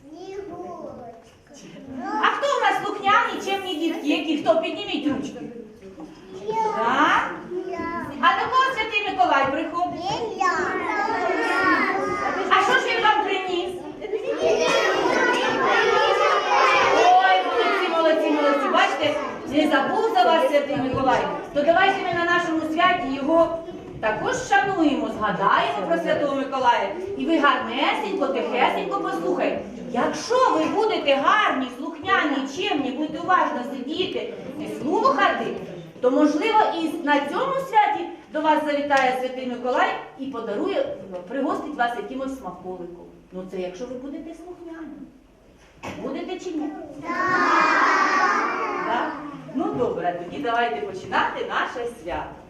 снігурочку? А хто у нас слухняні, чемні дітки? Які? Хто? Підніміть ручки. Так? А до кого Святий Миколай приходить? А що ж він вам приніс? Ой, молодці, молодці, молодці. Бачите, не забув за вас Святий Миколай. То давайте ми на нашому святі його також шануємо, згадаємо про Святого Миколая. І ви гарнесенько, тихесенько послухайте. Якщо ви будете гарні, слухняні, чемні, будете уважно сидіти і слухати, то можливо і на цьому святі до вас завітає Святий Миколай і подарує, пригостить вас якимось смаколиком. Ну це якщо ви будете слухняні. Будете чи ні? Так? Ну добре, тоді давайте починати наше свято.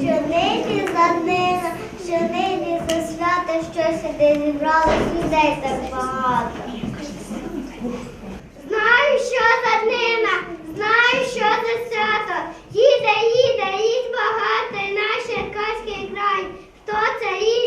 Щонині за днина, щонині за свято, що сюди зібралось людей так багато. Знаю, що за днина, знаю, що за свято. Їде, їде, їсть багато наш Черкаський край. Хто це їсть,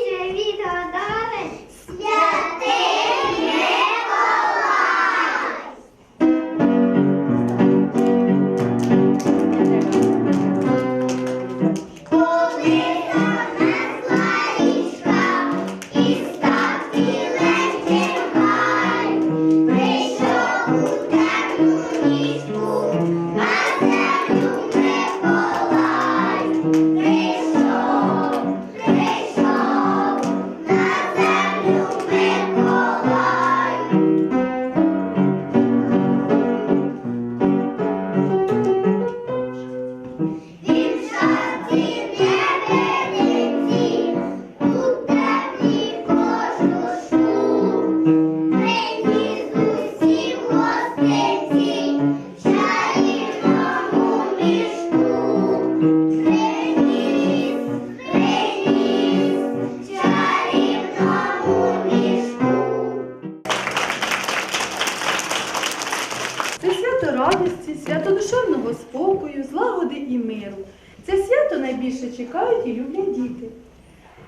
свято душевного спокою, злагоди і миру. Це свято найбільше чекають і люблять діти.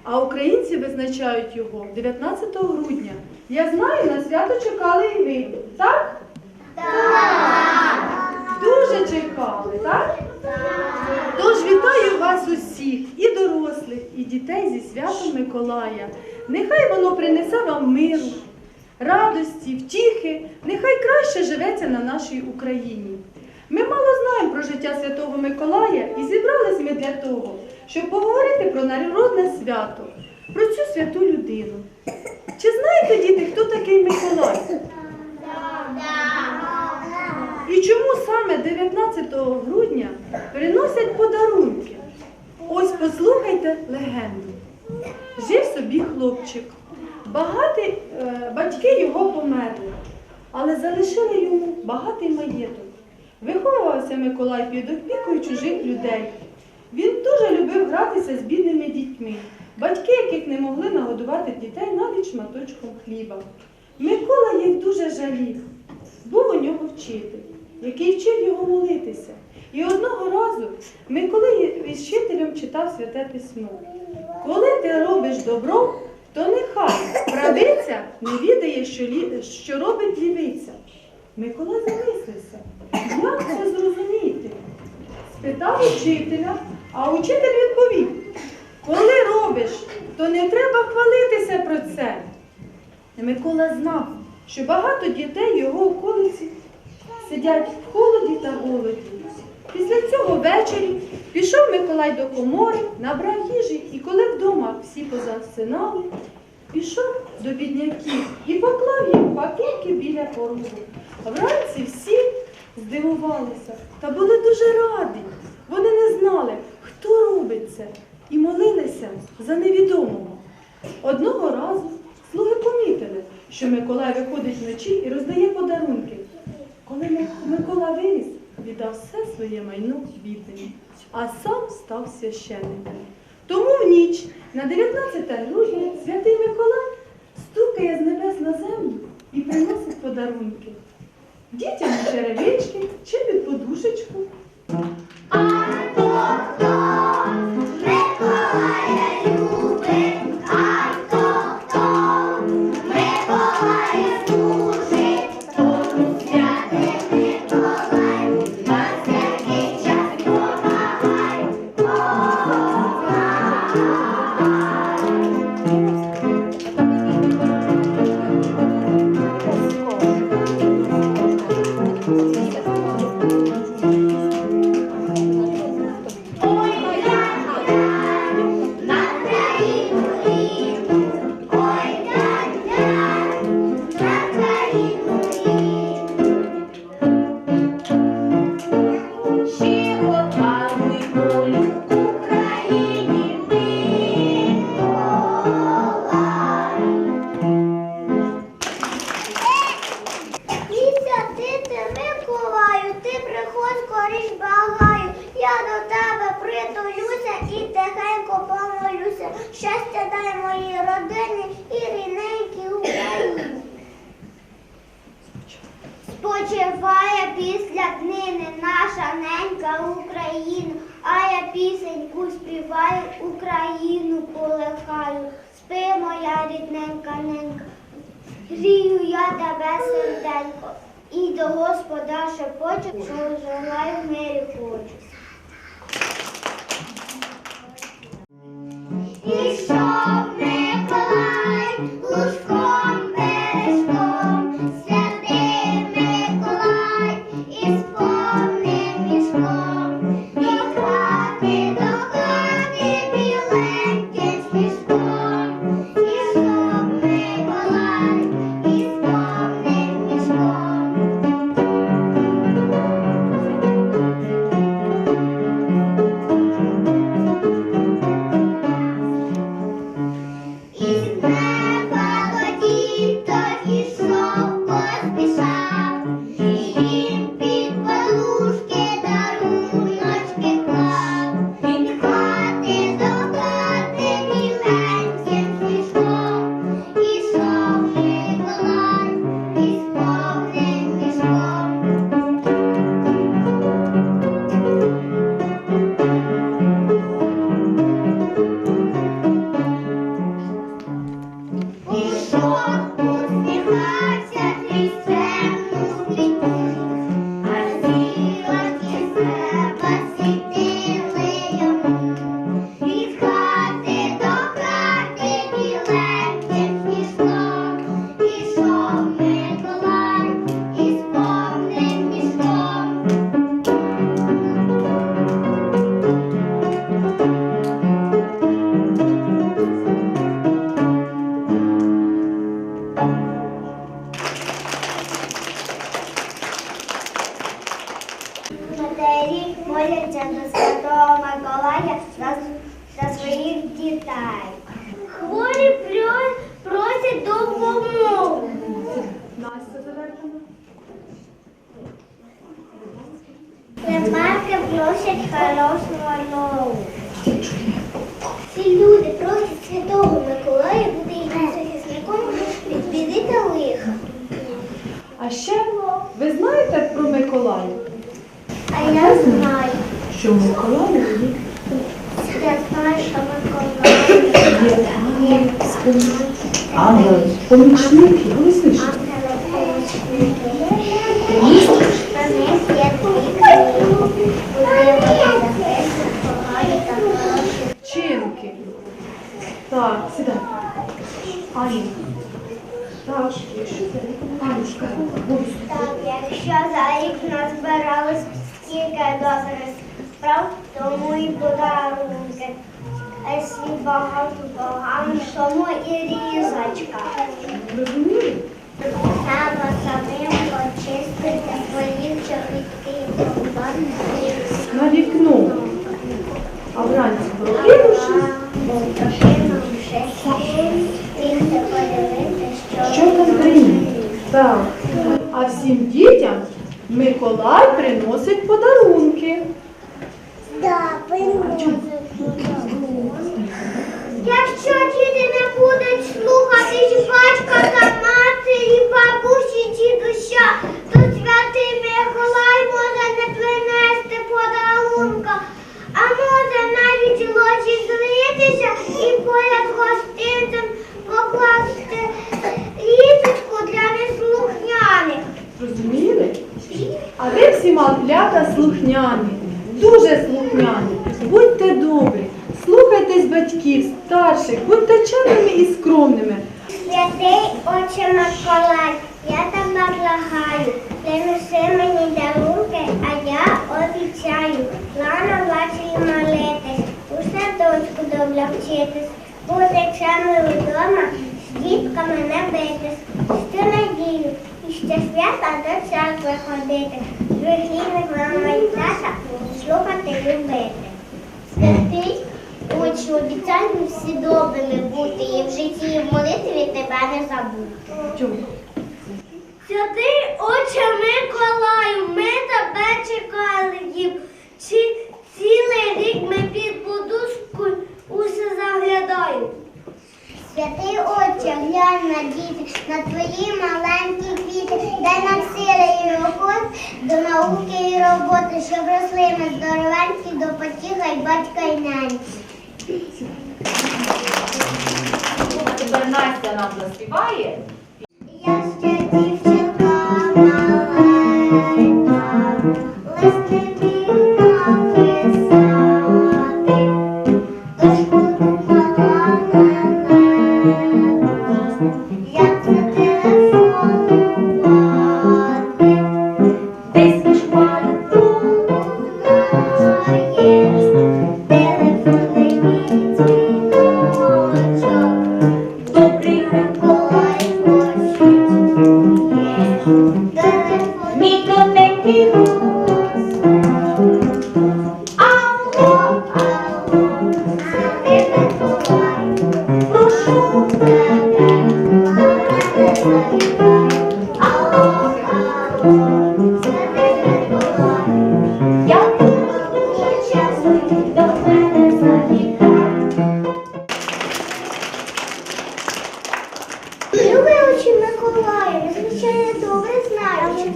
А українці визначають його 19 грудня. Я знаю, на свято чекали і ви. Так? Так! Дуже чекали, так? Тож вітаю вас усіх, і дорослих, і дітей зі святом Миколая. Нехай воно принесе вам миру, радості, втіхи, нехай краще живеться на нашій Україні. Ми мало знаємо про життя Святого Миколая і зібрались ми для того, щоб поговорити про народне свято, про цю святу людину. Чи знаєте, діти, хто такий Миколай? І чому саме 19 грудня приносять подарунки? Ось послухайте легенду. Жив собі хлопчик. Багаті е, батьки його померли, але залишили йому багатий маєток. Виховувався Миколай під опікою чужих людей. Він дуже любив гратися з бідними дітьми, батьки яких не могли нагодувати дітей навіть шматочком хліба. Микола їх дуже жалів. Був у нього вчитель, який вчив його молитися. І одного разу Микола із вчителем читав святе письмо. Коли ти робиш добро, то нехай правиця не відає, що робить лівиця. Микола замислився, як це зрозуміти? Спитав учителя, а учитель відповів: коли робиш, то не треба хвалитися про це. Микола знав, що багато дітей його околиці сидять в холоді та голоді. Після цього ввечері пішов Миколай до комори, набрав їжі, і коли вдома всі позасинали, пішов до бідняків і поклав їм пакетки біля порогу. Вранці всі здивувалися та були дуже раді. Вони не знали, хто робить це, і молилися за невідомого. Одного разу слуги помітили, що Миколай виходить вночі і роздає подарунки. Коли Микола виріс, віддав все своє майно бідним, а сам став священником. Тому в ніч на 19 грудня святий Миколай стукає з небес на землю і приносить подарунки. Дітям черевички чи під подушечку. А Матері моляться до Святого Миколая за, за своїх дітей. Хворі просять допомогу. Примарки просять хорошого нову. Всі люди просять Святого Миколая бути їхнім захисником від біди та лиха. А ще ви знаєте про Миколая? А я знаю. Що Миколай Я знаю, що Миколай є ангел, помічник хороші. Чинки. Так, сідай. Так, що це? Анюшка. Так, якщо за рік назбиралось стільки добрих справ, тому і подарунки. А якщо багато поганих, тому і різочка. Треба самим почистити свої чобітки. На вікно. А вранці прокинувшись, що там приїде? Так. А всім дітям Миколай приносить подарунки. Якщо діти не будуть слухатись батька та матері, бабусі, дідуся, то святий Миколай може не принести подарунка. А ми всі малята слухняні, дуже слухняні. Будьте добрі, слухайтесь батьків, старших, будьте чемними і скромними. Святий Отче Миколай, я тебе благаю, принеси мені дарунки, а я обіцяю, плану вашої молитись, у садочку добре вчитись, бути чемною вдома, з дітками не битись, що надію, і ще свята до церкви ходити. Святий Отче, обіцяю всі добрими бути і в житті і в молитві тебе не забути. Святий Отче Миколаю, ми тебе чекали. Ці, цілий рік ми під подушку усе заглядаємо. Святий Отче, глянь на діти, на твої маленькі квіти, дай нам сили і охот до науки і роботи, щоб росли ми здоровенькі, до потіха й батька й нянь. Тепер Настя нам заспіває. Я ще дівчинка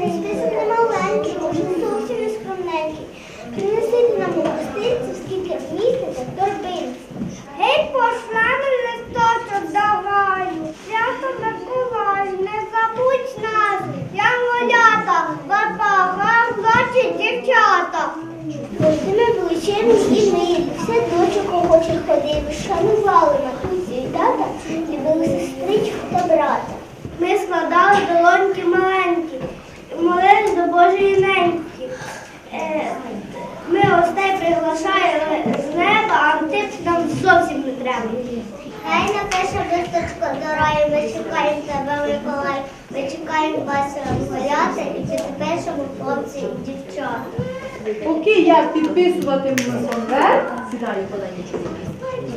список не маленький, може зовсім не скромненький. Принесіть нам у скільки вмістите в торбинці. Гей, пошла мені листочок даваю, свято Миколаю, не забудь нас, я молята, бабага, наші дівчата. Ось ми були чемні і милі, все дочок охочих ходили, шанували на матусі і тата, любили сестричку та брата. Ми складали маленькі, Божої. Е, Ми гостей приглашаємо з неба, а антип нам зовсім не треба. Хай напише листочко дорогою, ми чекаємо тебе, Миколай, ми чекаємо вас гуляти і підпишемо хлопці і дівчата. Поки я підписуватиму конверт, Сідаю поданічку.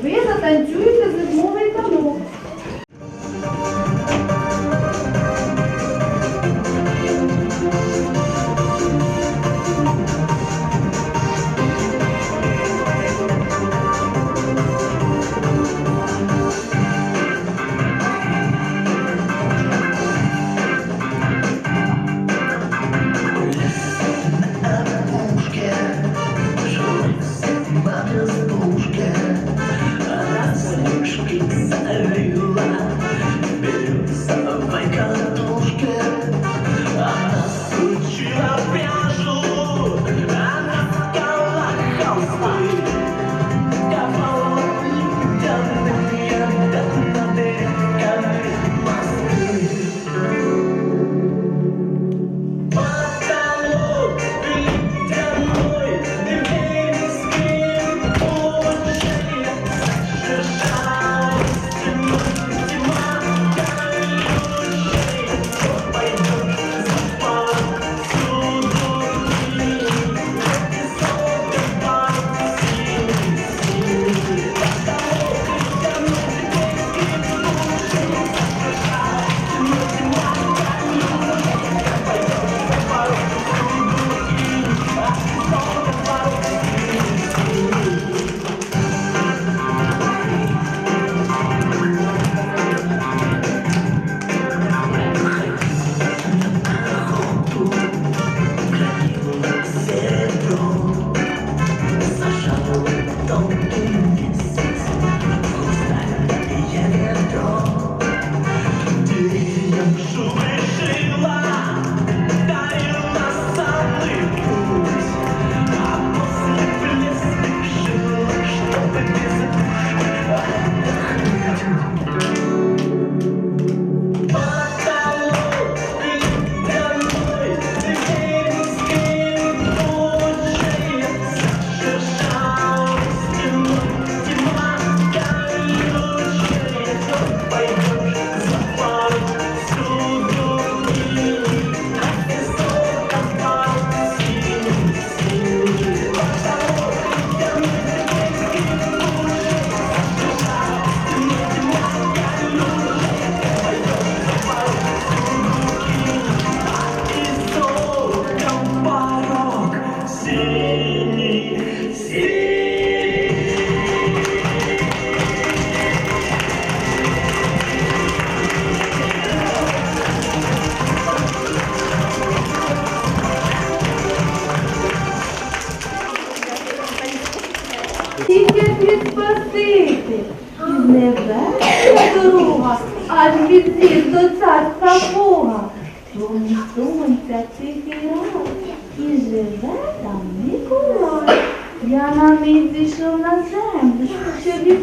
ви затанцюєте зимовий танок.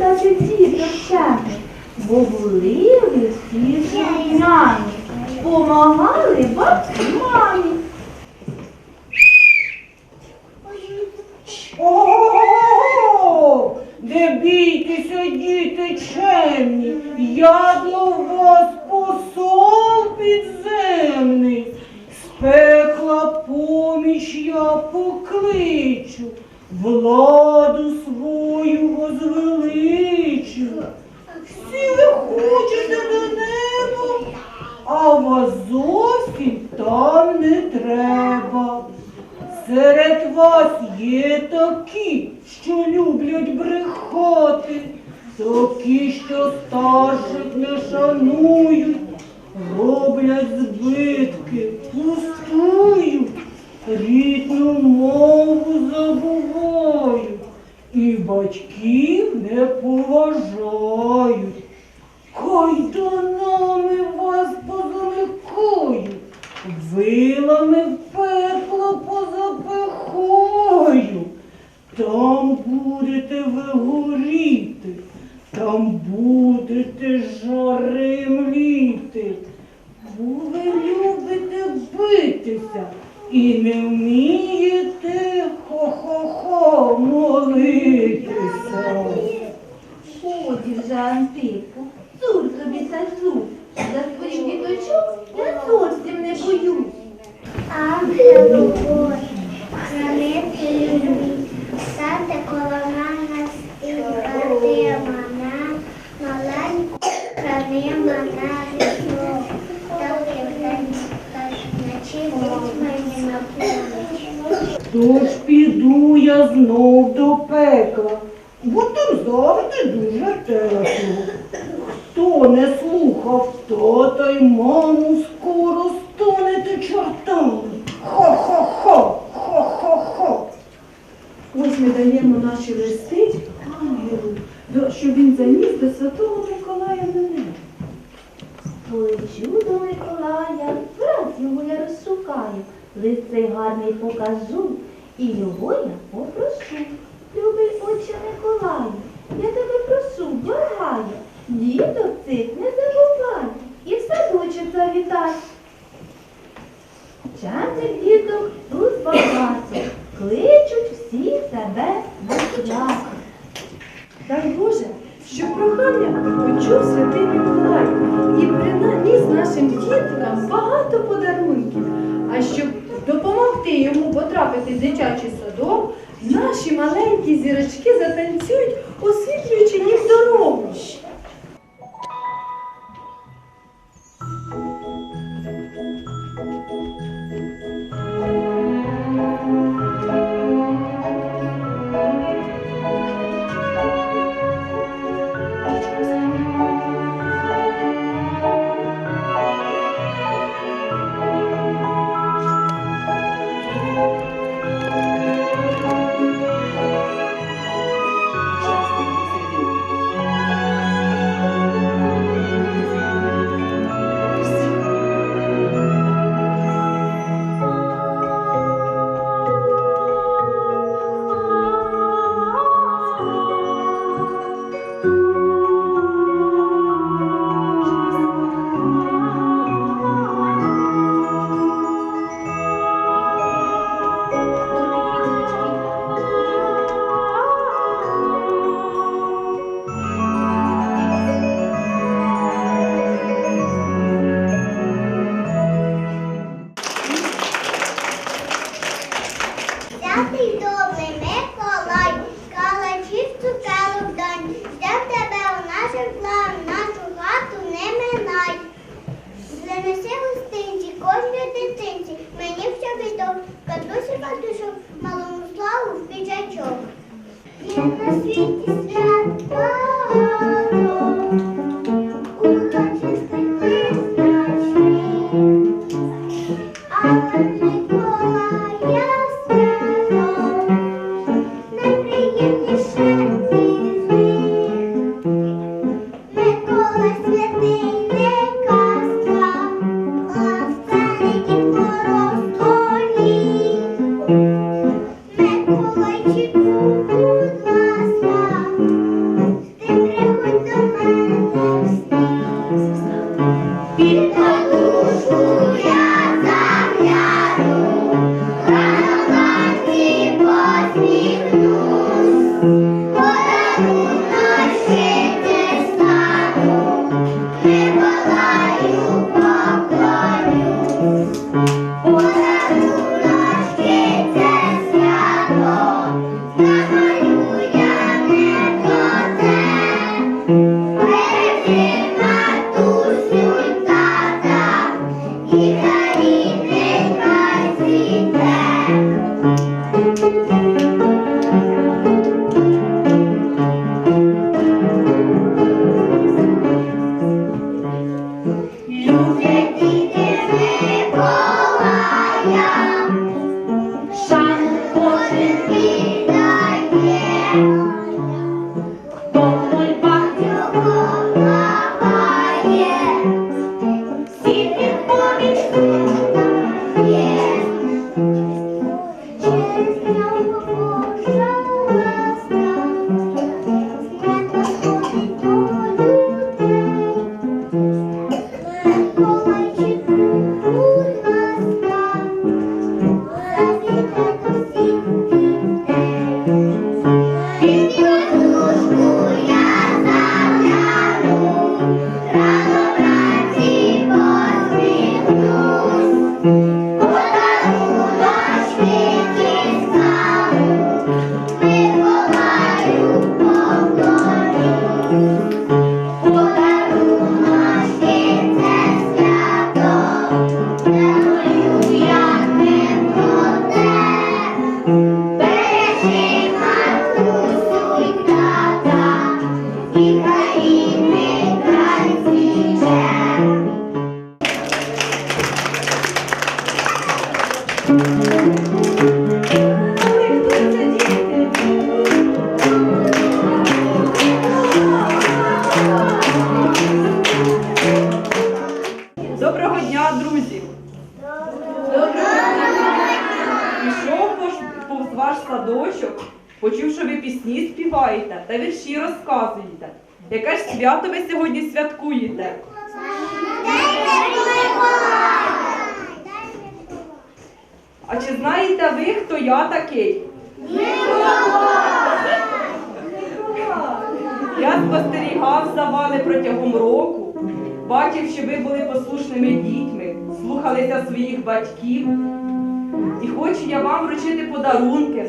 та ці дівчата, бо були ви всі журнами, помагали батьки мамі. Ого, де бійтеся, діти чемні, я до вас посол підземний, з пекла поміч я покличу владу свою возвеличила. Всі ви хочете на небо, а вас зовсім там не треба. Серед вас є такі, що люблять брехати, такі, що старших не шанують. Я тебе прошу, благаю, діток цих святий добрий Миколай, калачів цукерок дань, ждем тебе у наших план, нашу хату не минай. Занеси гостинці, кожній дитинці, мені в чобіток, катусі катушок, малому славу в піджачок. Є на світі свято. Розказуєте. Яке ж свято ви сьогодні святкуєте? А чи знаєте ви, хто я такий? Я спостерігав за вами протягом року, бачив, що ви були послушними дітьми, слухалися своїх батьків. І хочу я вам вручити подарунки.